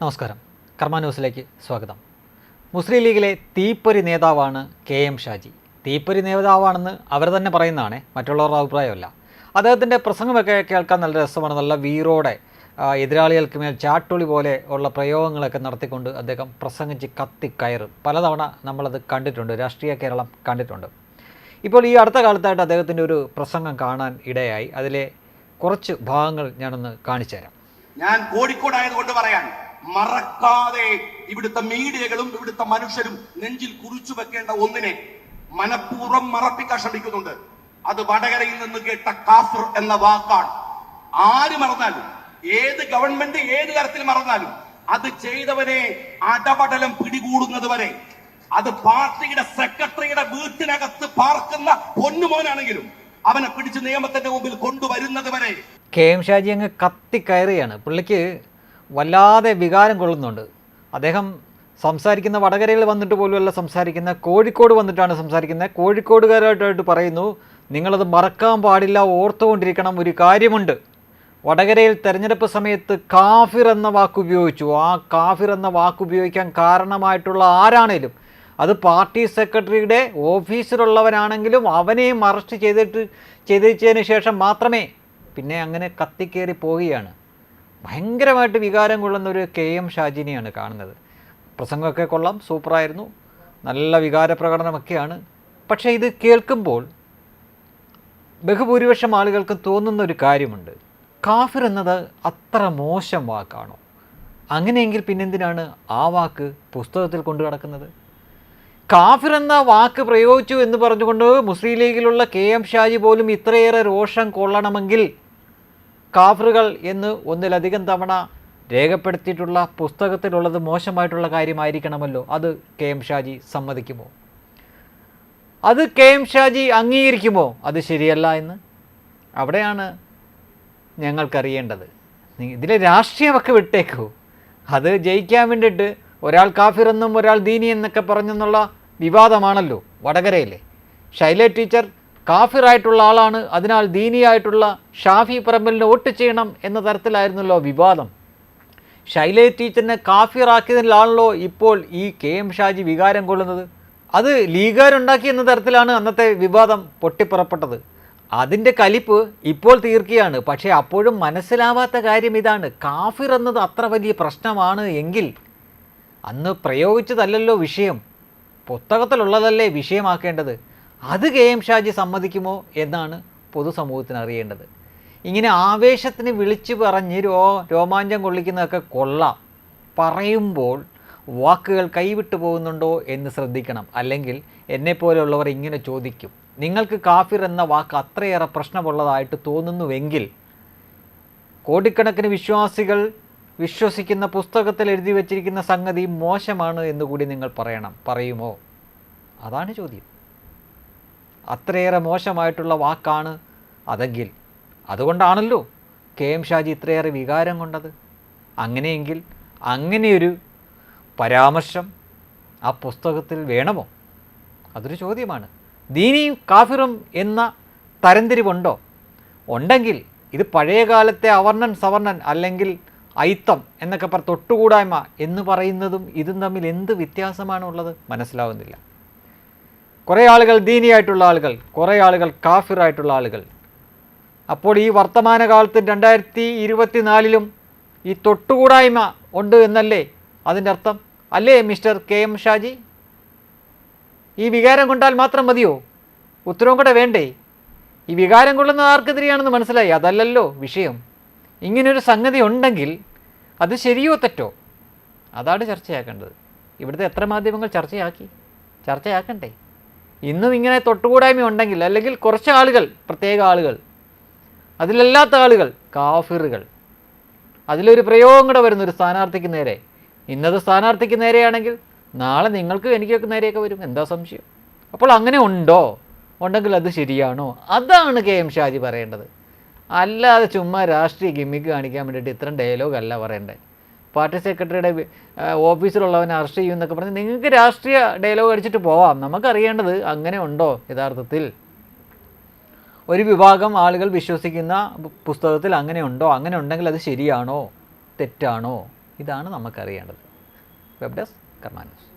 നമസ്കാരം. കർമ്മ ന്യൂസിലേക്ക് സ്വാഗതം. മുസ്ലിം ലീഗിലെ തീപ്പൊരി നേതാവാണ് കെ എം ഷാജി. തീപ്പൊരി നേതാവാണെന്ന് അവർ തന്നെ പറയുന്നതാണ് മറ്റുള്ളവരുടെ അഭിപ്രായമല്ല. അദ്ദേഹത്തിന്റെ പ്രസംഗമൊക്കെ കേൾക്കാൻ നല്ല രസമാണ്. നല്ല വീറോടെ എതിരാളികൾക്ക് മേൽ ചാട്ടുളി പോലെ ഉള്ള പ്രയോഗങ്ങളൊക്കെ നടത്തിക്കൊണ്ട് അദ്ദേഹം പ്രസംഗിച്ച് കത്തിക്കയറും പലതവണ നമ്മളത് കണ്ടിട്ടുണ്ട് രാഷ്ട്രീയ കേരളം കണ്ടിട്ടുണ്ട്. ഇപ്പോൾ ഈ അടുത്ത കാലത്തായിട്ട് അദ്ദേഹത്തിന്റെ ഒരു പ്രസംഗം കാണാൻ ഇടയായി. അതിലെ കുറച്ച് ഭാഗങ്ങൾ ഞാനൊന്ന് കാണിച്ചു തരാം ഞാൻ കോഴിക്കോടായതുകൊണ്ട് പറയാൻ മറക്കാതെ ഇവിടുത്തെ മീഡിയകളും ഇവിടുത്തെ മനുഷ്യരും നെഞ്ചിൽ കുറിച്ചു വെക്കേണ്ട ഒന്നിനെ മനഃപൂർവം മറപ്പിക്കാൻ ശ്രമിക്കുന്നുണ്ട്. അത് വടകരയിൽ നിന്ന് കേട്ട കാഫർ എന്ന വാക്കാണ്. ആര് മറന്നാലും ഏത് ഗവൺമെന്റ് ഏത് തരത്തിൽ മറന്നാലും അത് ചെയ്തവനെ അടപടലം പിടികൂടുന്നത് വരെ അത് പാർട്ടിയുടെ സെക്രട്ടറിയുടെ വീട്ടിനകത്ത് പാർക്കുന്ന പൊന്നുമോനാണെങ്കിലും അവനെ പിടിച്ച് നിയമത്തിന്റെ മുമ്പിൽ കൊണ്ടുവരുന്നത് വരെ. കെ എം ഷാജി അങ്ങ് കത്തിക്കയറുകയാണ് പുള്ളിക്ക് വല്ലാതെ വികാരം കൊള്ളുന്നുണ്ട്. അദ്ദേഹം സംസാരിക്കുന്ന വടകരയിൽ വന്നിട്ട് പോലുമല്ല സംസാരിക്കുന്ന കോഴിക്കോട് വന്നിട്ടാണ് സംസാരിക്കുന്നത്. കോഴിക്കോടുകാരായിട്ടായിട്ട് പറയുന്നു നിങ്ങളത് മറക്കാൻ പാടില്ല ഓർത്തുകൊണ്ടിരിക്കണം ഒരു കാര്യമുണ്ട്. വടകരയിൽ തെരഞ്ഞെടുപ്പ് സമയത്ത് കാഫിർ എന്ന വാക്ക് ഉപയോഗിച്ചു. ആ കാഫിർ എന്ന വാക്ക് ഉപയോഗിക്കാൻ കാരണമായിട്ടുള്ള ആരാണേലും അത് പാർട്ടി സെക്രട്ടറിയുടെ ഓഫീസിലുള്ളവനാണെങ്കിലും അവനെയും അറസ്റ്റ് ചെയ്തിട്ട് ചെയ്തതിന് ശേഷം മാത്രമേ പിന്നെ അങ്ങനെ കത്തിക്കേറി പോവുകയാണ്. ഭയങ്കരമായിട്ട് വികാരം കൊള്ളുന്ന ഒരു കെ എം ഷാജിനെയാണ് കാണുന്നത്. പ്രസംഗമൊക്കെ കൊള്ളാം സൂപ്പറായിരുന്നു. നല്ല വികാര പ്രകടനമൊക്കെയാണ് പക്ഷേ ഇത് കേൾക്കുമ്പോൾ ബഹുഭൂരിപക്ഷം ആളുകൾക്ക് തോന്നുന്ന ഒരു കാര്യമുണ്ട്. കാഫിർ എന്നത് അത്ര മോശം വാക്കാണോ? അങ്ങനെയെങ്കിൽ പിന്നെന്തിനാണ് ആ വാക്ക് പുസ്തകത്തിൽ കൊണ്ടു കിടക്കുന്നത് കാഫിർ എന്ന വാക്ക് പ്രയോഗിച്ചു എന്ന് പറഞ്ഞുകൊണ്ട് മുസ്ലിം ലീഗിലുള്ള കെ എം ഷാജി പോലും ഇത്രയേറെ രോഷം കൊള്ളണമെങ്കിൽ കാഫറുകൾ എന്ന് ഒന്നിലധികം തവണ രേഖപ്പെടുത്തിയിട്ടുള്ള പുസ്തകത്തിലുള്ളത് മോശമായിട്ടുള്ള കാര്യമായിരിക്കണമല്ലോ. അത് കെ എം ഷാജി സമ്മതിക്കുമോ? അത് കെ എം ഷാജി അംഗീകരിക്കുമോ? അത് ശരിയല്ല എന്ന് അവിടെയാണ് ഞങ്ങൾക്കറിയേണ്ടത്. ഇതിലെ രാഷ്ട്രീയമൊക്കെ വിട്ടേക്കൂ. അത് ജയിക്കാൻ വേണ്ടിയിട്ട് ഒരാൾ കാഫിറെന്നും ഒരാൾ ദീനി എന്നൊക്കെ പറഞ്ഞെന്നുള്ള വിവാദമാണല്ലോ വടകരയിലെ. ശൈല ടീച്ചർ കാഫിറായിട്ടുള്ള ആളാണ്. അതിനാൽ ദീനിയായിട്ടുള്ള ഷാഫി പറമ്പലിന് വോട്ട് ചെയ്യണം എന്ന തരത്തിലായിരുന്നല്ലോ വിവാദം. ശൈലേ ടീച്ചറിനെ കാഫിറാക്കിയതിലാണല്ലോ ഇപ്പോൾ ഈ കെ എം ഷാജി വികാരം കൊള്ളുന്നത്. അത് ലീഗുകാരുണ്ടാക്കി എന്ന തരത്തിലാണ് അന്നത്തെ വിവാദം പൊട്ടിപ്പുറപ്പെട്ടത്. അതിന്റെ കലിപ്പ് ഇപ്പോൾ തീർക്കുകയാണ്. പക്ഷേ അപ്പോഴും മനസ്സിലാവാത്ത കാര്യം ഇതാണ്. കാഫിർ എന്നത് അത്ര വലിയ പ്രശ്നമാണ് എങ്കിൽ അന്ന് പ്രയോഗിച്ചതല്ലല്ലോ വിഷയം. പുസ്തകത്തിലുള്ളതല്ലേ വിഷയമാക്കേണ്ടത്? അത് കെ എം ഷാജി സമ്മതിക്കുമോ എന്നാണ് പൊതുസമൂഹത്തിന് അറിയേണ്ടത്. ഇങ്ങനെ ആവേശത്തിന് വിളിച്ചു പറഞ്ഞ് രോ രോമാഞ്ചം കൊള്ളിക്കുന്നതൊക്കെ കൊള്ളാം. പറയുമ്പോൾ വാക്കുകൾ കൈവിട്ടു പോകുന്നുണ്ടോ എന്ന് ശ്രദ്ധിക്കണം. അല്ലെങ്കിൽ എന്നെപ്പോലെയുള്ളവർ ഇങ്ങനെ ചോദിക്കും. നിങ്ങൾക്ക് കാഫിർ എന്ന വാക്ക് അത്രയേറെ പ്രശ്നമുള്ളതായിട്ട് തോന്നുന്നുവെങ്കിൽ കോടിക്കണക്കിന് വിശ്വാസികൾ വിശ്വസിക്കുന്ന പുസ്തകത്തിൽ എഴുതി വച്ചിരിക്കുന്ന സംഗതി മോശമാണ് എന്നുകൂടി നിങ്ങൾ പറയണം. പറയുമോ? അതാണ് ചോദ്യം. അത്രയേറെ മോശമായിട്ടുള്ള വാക്കാണ് അതെങ്കിൽ. അതുകൊണ്ടാണല്ലോ കെ എം ഷാജി ഇത്രയേറെ വികാരം കൊണ്ടത്. അങ്ങനെയെങ്കിൽ അങ്ങനെയൊരു പരാമർശം ആ പുസ്തകത്തിൽ വേണമോ? അതൊരു ചോദ്യമാണ്. ദീനിയും കാഫിറും എന്ന തരംതിരിവുണ്ടോ? ഉണ്ടെങ്കിൽ ഇത് പഴയകാലത്തെ അവർണൻ സവർണൻ അല്ലെങ്കിൽ ഐത്തം എന്നൊക്കെ പറ തൊട്ടുകൂടായ്മ എന്ന് പറയുന്നതും ഇതും തമ്മിൽ എന്ത് വ്യത്യാസമാണുള്ളത് മനസ്സിലാവുന്നില്ല. കുറേ ആളുകൾ ദീനിയായിട്ടുള്ള ആളുകൾ കുറേ ആളുകൾ കാഫിറായിട്ടുള്ള ആളുകൾ. അപ്പോൾ ഈ വർത്തമാനകാലത്ത് രണ്ടായിരത്തി ഇരുപത്തിനാലിലും ഈ തൊട്ടുകൂടായ്മ ഉണ്ട് എന്നല്ലേ അതിന്റെ അർത്ഥം? അല്ലേ മിസ്റ്റർ കെ എം ഷാജി? ഈ വികാരം കൊണ്ടാൽ മാത്രം മതിയോ? ഉത്തരവും കൂടെ വേണ്ടേ? ഈ വികാരം കൊള്ളുന്നത് ആർക്കെതിരെയാണെന്ന് മനസ്സിലായി? അതല്ലല്ലോ വിഷയം. ഇങ്ങനൊരു സംഗതി ഉണ്ടെങ്കിൽ അത് ശരിയോ തെറ്റോ? അതാണ് ചർച്ചയാക്കേണ്ടത്. ഇവിടുത്തെ എത്ര മാധ്യമങ്ങൾ ചർച്ചയാക്കി? ചർച്ചയാക്കണ്ടേ? ഇന്നും ഇങ്ങനെ തൊട്ടുകൂടായ്മ ഉണ്ടെങ്കിൽ അല്ലെങ്കിൽ കുറച്ച് ആളുകൾ പ്രത്യേക ആളുകൾ അതിലല്ലാത്ത ആളുകൾ കാഫിറുകൾ അതിലൊരു പ്രയോഗം കൂടെ വരുന്ന ഒരു സ്ഥാനാർത്ഥിക്ക് നേരെ. ഇന്നത് സ്ഥാനാർത്ഥിക്ക് നേരെയാണെങ്കിൽ നാളെ നിങ്ങൾക്കും എനിക്കൊക്കെ നേരെയൊക്കെ വരും. എന്താ സംശയം? അപ്പോൾ അങ്ങനെ ഉണ്ടോ? ഉണ്ടെങ്കിൽ അത് ശരിയാണോ? അതാണ് കെ എം ഷാജി പറയേണ്ടത്. അല്ലാതെ ചുമ്മാ രാഷ്ട്രീയ ഗിമ്മിക്ക് കാണിക്കാൻ വേണ്ടിയിട്ട് ഇത്രയും ഡയലോഗ് അല്ല പറയേണ്ടത്. പാർട്ടി സെക്രട്ടറിയുടെ ഓഫീസിലുള്ളവനെ അറസ്റ്റ് ചെയ്യും എന്നൊക്കെ പറഞ്ഞ് നിങ്ങൾക്ക് രാഷ്ട്രീയ ഡയലോഗ് അടിച്ചിട്ട് പോവാം. നമുക്കറിയേണ്ടത് അങ്ങനെ ഉണ്ടോ യഥാർത്ഥത്തിൽ? ഒരു വിഭാഗം ആളുകൾ വിശ്വസിക്കുന്ന പുസ്തകത്തിൽ അങ്ങനെ ഉണ്ടോ? അങ്ങനെ ഉണ്ടെങ്കിൽ അത് ശരിയാണോ? തെറ്റാണോ? ഇതാണ് നമുക്കറിയേണ്ടത്. Web desk Karma news